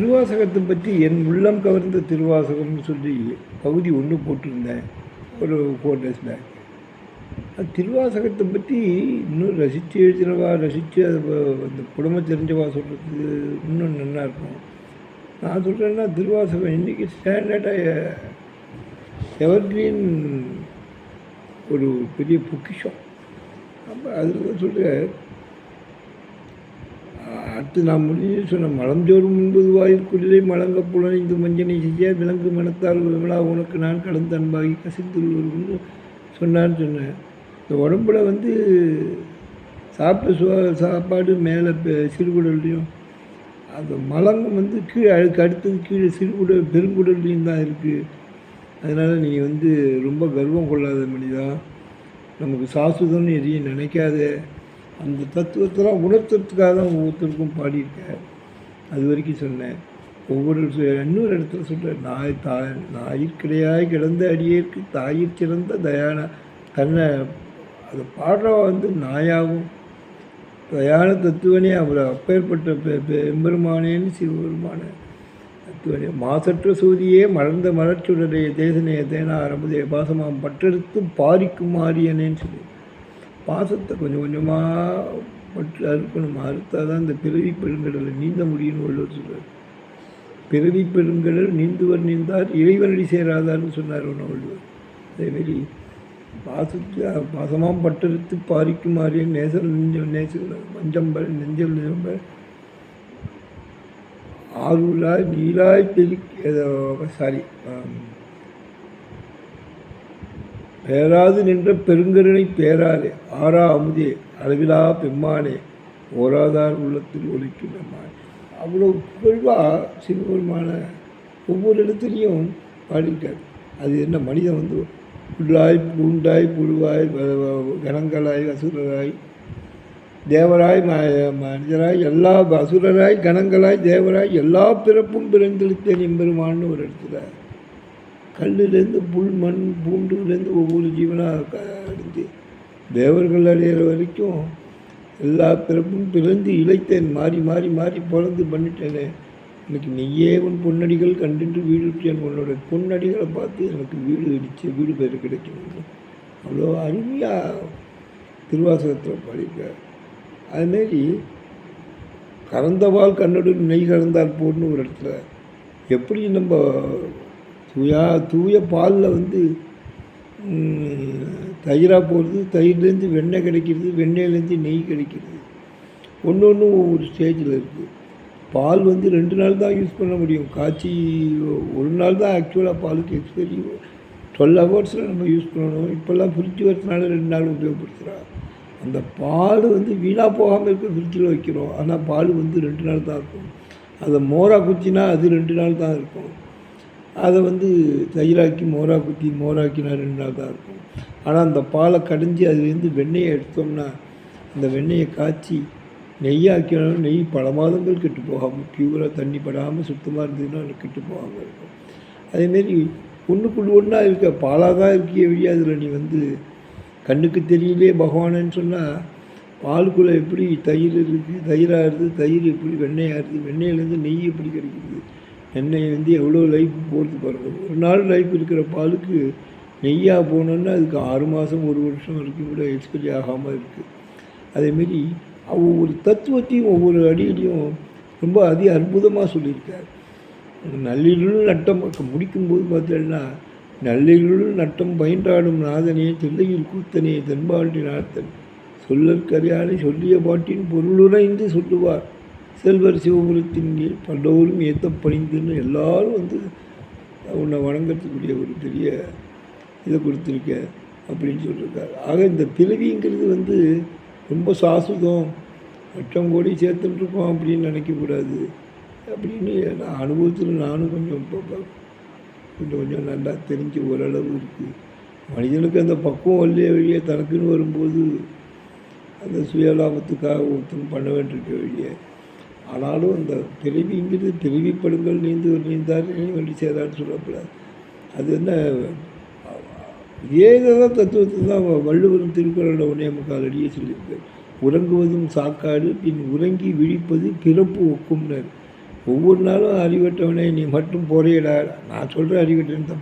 திருவாசகத்தை பற்றி என் உள்ளம் கவர்ந்த திருவாசகம்னு சொல்லி பகுதி ஒன்று போட்டிருந்தேன். ஒரு ஃபோர் டேஸ் பேக் அது திருவாசகத்தை பற்றி இன்னும் ரசித்து எழுதினவா ரசித்து அது அந்த குடும்பம் தெரிஞ்சவா சொல்கிறது இன்னும் நல்லா இருக்கும். நான் சொல்கிறேன்னா திருவாசகம் இன்றைக்கி ஸ்டாண்டர்டாக எவர்கிரீன் ஒரு பெரிய பொக்கிஷம். அப்போ அதில் தான் அடுத்து நான் முடிஞ்சு சொன்ன மலஞ்சோறும் முன்பது வாயிற்குள்ளே மலங்க புலனைந்து மஞ்சனை செய்ய விலங்கு மனத்தால் விமலா உனக்கு நான் கடந்த அன்பாகி கசிந்துள்ளவர்னு சொன்னான்னு சொன்னேன் இந்த உடம்புல வந்து சாப்பிட்ட சுவா சாப்பாடு மேலே சிறுகுடல்லையும் அந்த மலங்கம் வந்து கீழே அதுக்கு அடுத்தது கீழே சிறுகுடல் பெருங்குடல்லையும் தான் இருக்குது அதனால் நீங்கள் வந்து ரொம்ப கர்வம் கொள்ளாத மனிதா. நமக்கு சாஸ்வதம்னு எதையும் நினைக்காத. அந்த தத்துவத்தெல்லாம் உணர்த்துறதுக்காக தான் ஒவ்வொருத்தருக்கும் பாடியிருக்கேன். அது வரைக்கும் சொன்னேன். ஒவ்வொரு இன்னொரு இடத்துல சொல்கிறேன் நாய் தாய் நாயிற்கிடையாய் கிடந்த அடியேற்கு தாயிற் சிறந்த தயான தன்னை அதை பாடுறவ வந்து நாயாகும். தயான தத்துவனே அவர் அப்பேற்பட்ட பெ- சிவபெருமான தத்துவனே. மாசற்ற சூதியே மலர்ந்த மலர்ச்சுடரே தேசனே தேனா அரபுதே பாசமாம் பற்றெடுத்து பாரிக்கும் மாறியனேன்னு சொல்லி பாசத்தை கொஞ்சம் கொஞ்சமாக பற்று அறுக்கணும். அறுத்தால் தான் இந்த பிறவி பெருங்கடலை நீந்த முடியும்னு உள்ளவர் சொல்கிறார் பிறவி பெருங்கடல் நீந்துவர் நீந்தார் இறைவனடி சேராதார்னு சொன்னார் ஒன்று வள்ளுவர். அதேமாரி பாசத்து பாசமாக பட்டெடுத்து பாரிக்கும் மாறிய நேசல் நெஞ்சம் நேசல் மஞ்சம்பல் நெஞ்சல் நெஞ்சம்பல் ஆறுலாய் நீலாய் பெரி சாரி பேராது நின்ற பெருங்கருணை பேராலே ஆறா அமுதே அளவிலா பெம்மானே ஓராதார் உள்ளத்தில் ஒழிக்கும் பெம்மானே. அவ்வளோ புகழ்வாக சிவபெருமான ஒவ்வொரு இடத்துலையும் பாடிட்டார் அது என்ன மனிதன் வந்து புல்லாய் பூண்டாய் புழுவாய் வ- கணங்களாய் அசுரராய் தேவராய் மனிதராய் எல்லா அசுரராய் கணங்களாய் தேவராய் எல்லா பிறப்பும் பிறந்தெடுத்தேன் எம்பெருமான்னு ஒரு இடத்துல கல்லுலேருந்து புல் மண் பூண்டுலேருந்து ஒவ்வொரு ஜீவனாக அடைஞ்சு தேவர்கள் அடையிற வரைக்கும் எல்லா பிறப்பும் பிறந்து இழைத்தேன். மாறி மாறி மாறி பிறந்து பண்ணிட்டேனே. எனக்கு நீயே உன் பொன்னடிகள் கண்டுட்டு வீடு விட்டேன் உன்னோட பொன்னடிகளை பார்த்து எனக்கு வீடு இடிச்சு வீடு பேர் கிடைக்கும் அவ்வளோ அருமையாக திருவாசகத்தில் பாடியிருக்கார். அதுமாரி கறந்தவாள் கண்ணோடு நெய் கறந்தால் போடணும் ஒரு இடத்துல எப்படி நம்ம தூயா தூய பாலில் வந்து தயிராக போகிறது தயிர்லேருந்து வெண்ணெய் கிடைக்கிறது வெண்ணெயிலேருந்து நெய் கிடைக்கிறது. ஒன்று ஒன்றும் ஒவ்வொரு ஸ்டேஜில் இருக்குது பால் வந்து ரெண்டு நாள் தான் யூஸ் பண்ண முடியும். காய்ச்சி ஒரு நாள் தான் ஆக்சுவலாக பாலுக்கு எக்ஸ்பைரி டுவெல் ஹவர்ஸில் நம்ம யூஸ் பண்ணணும். இப்போல்லாம் ஃப்ரிட்ஜ் வரதுனால ரெண்டு நாள் உபயோகப்படுத்துகிறா அந்த பால் வந்து வீணாக போகாமல் இருக்க ஃப்ரிட்ஜில் வைக்கிறோம். ஆனால் பால் வந்து ரெண்டு நாள் தான் இருக்கும். அதை மோரா குச்சினா அது ரெண்டு நாள் தான் இருக்கும். அதை வந்து தயிராக்கி மோரா குத்தி மோராக்கினா ரெண்டு நாள் தான் இருக்கும். ஆனால் அந்த பாலை கடைஞ்சி அதுலேருந்து வெண்ணெயை எடுத்தோம்னா அந்த வெண்ணெயை காய்ச்சி நெய்யாக்கினாலும் நெய் பல மாதங்கள் கெட்டு போகாமல் பியூராக தண்ணி படாமல் சுத்தமாக இருந்ததுன்னா அது கெட்டு போகாமல் இருக்கும். அதேமாரி ஒன்றுக்குள்ள ஒன்றா இருக்க பாலாக தான் இருக்கிய வழியா அதில் நீ வந்து கண்ணுக்கு தெரியலே பகவானன்னு சொன்னால் பாலுக்குள்ளே எப்படி தயிர் இருக்குது தயிராகிறது தயிர் எப்படி வெண்ணெயாகிறது வெண்ணெயிலேருந்து நெய் எப்படி கிடைக்கிறது எண்ணெய் வந்து எவ்வளோ லைஃப் போகிறது பாருங்கள் ஒரு நாள் லைஃப் இருக்கிற பாலுக்கு நெய்யாக போகணுன்னா அதுக்கு ஆறு மாதம் ஒரு வருஷம் வரைக்கும் கூட எக்ஸ்பைரி ஆகாமல் இருக்குது அதேமாரி ஒவ்வொரு தத்துவத்தையும் ஒவ்வொரு அடியிலையும் ரொம்ப அதி அற்புதமாக சொல்லியிருக்கார். நல்லிருள் நட்டம் முடிக்கும்போது பார்த்தேன்னா நல்லிருள் நட்டம் பயின்றாடும் நாதனே தில்லையில் கூத்தனே தென்பாண்டி நாத்தன். சொல்லற்கரையானே சொல்லிய பாட்டின் பொருளுரைந்து சொல்லுவார். செல்வர் சிவபுரத்தின் கீழ் பல்லோரும் ஏத்த பணிந்துன்னு எல்லாரும் வந்து உன்னை வணங்கத்துக்குரிய ஒரு பெரிய இதை கொடுத்துருக்க அப்படின்னு சொல்லியிருக்காரு ஆக இந்த பிறவிங்கிறது வந்து ரொம்ப சாசுதம் லட்சம் கோடி சேர்த்துட்ருக்கோம் அப்படின்னு நினைக்கக்கூடாது அப்படின்னு நான் அனுபவத்தில் நானும் கொஞ்சம் கொஞ்சம் கொஞ்சம் நல்லா தெரிஞ்சு ஓரளவு இருக்குது மனிதனுக்கு அந்த பக்குவம் வழியே வழியே தனக்குன்னு வரும்போது அந்த சுயலாபத்துக்காக ஒருத்தன் பண்ண வேண்டியிருக்க வழியே ஆனாலும் அந்த திருவிங்கிறது திருவிப்படுங்கள் நீந்து நீந்தார் நீ வண்டி சேரான்னு சொல்லக்கூடாது அது என்ன ஏகதான் தத்துவத்தை தான் வள்ளுவரும் திருக்குறளோட ஒன்றே முக்கால் அடியே சொல்லியிருக்காரு உறங்குவதும் சாக்காடு பின் உறங்கி விழிப்பது பிறப்பு ஒக்கும்னர். ஒவ்வொரு நாளும் அறிவட்டவனே நீ மட்டும் போறியடா நான் சொல்கிற அறிவட்டேன்னு தப்பு